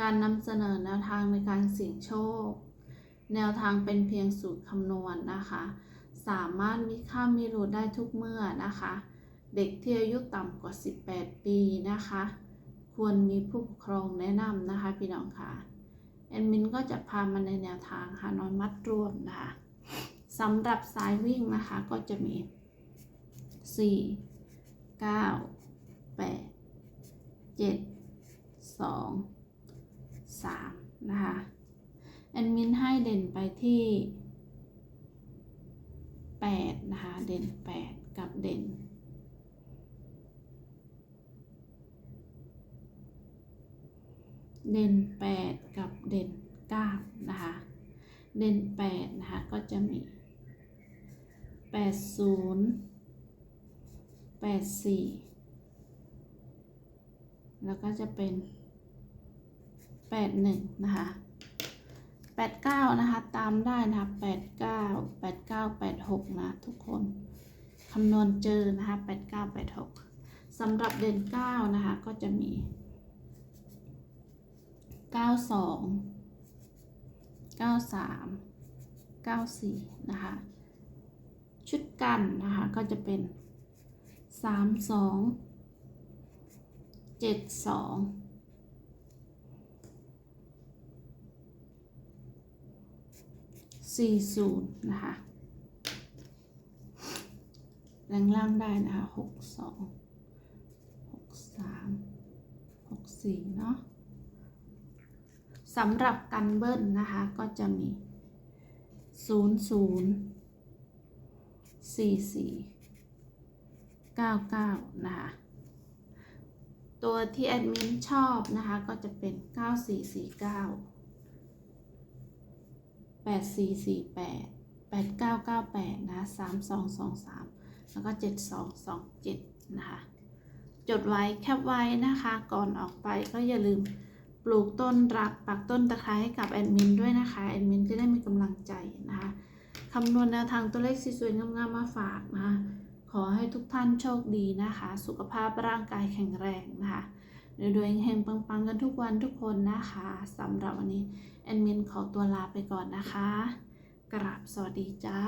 การนำเสนอแนวทางในการเสี่ยงโชค แนวทางเป็นเพียงสูตรคำนวณนะคะ สามารถมีค่ามีรูดได้ทุกเมื่อนะคะ เด็กที่อายุต่ำกว่า 18 ปีนะคะ ควรมีผู้ปกครองแนะนำนะคะพี่น้องค่ะแอดมินก็จะพามาในแนวทางหานอนมัดรวมนะคะสำหรับสายวิ่งนะคะก็จะมี 4 9 8 7 2 สามนะคะแอดมินให้เด่นไปที่แปดนะคะ เด่นแปดกับเด่น เด่นแปดกับเด่นเก้านะคะ เด่นแปดนะคะ ก็จะมีแปดศูนย์แปดสี่แล้วก็จะเป็น แปดหนึ่งนะคะแปดเก้านะคะ ตามได้นะคะแปดเก้าแปดเก้าแปดหกนะ ทุกคนคำนวณเจอนะคะแปดเก้าแปดหกสำหรับเด่นเก้านะคะก็จะมีเก้าสองเก้าสามเก้าสี่นะคะชุดกันนะคะก็จะเป็นสามสองเจ็ดสอง สี่ศูนย์นะคะแรงล่างได้นะคะหกสองหกสามหกสี่เนาะสำหรับกันเบิ้ลนะคะ ก็จะมีศูนย์ศูนย์สี่สี่เก้าเก้านะคะตัวที่แอดมินชอบนะคะ ก็จะเป็น9449 8448 8998นะ3223 แล้วก็ 7227 นะคะ จดไว้แคปไว้นะคะ ก่อนออกไปก็อย่าลืมปลูกต้นรักปักต้นตะไคร้ให้กับแอดมินด้วยนะคะ แอดมินจะได้มีกำลังใจนะคะคำนวณแนวทางตัวเลขสวยๆงามๆมาฝากนะคะ ขอให้ทุกท่านโชคดีนะคะ สุขภาพร่างกายแข็งแรงนะคะ โดยๆเฮงปังๆกันทุกวันทุกคนนะคะสำหรับวันนี้แอดมินขอตัวลาไปก่อนนะคะ กราบสวัสดีจ้า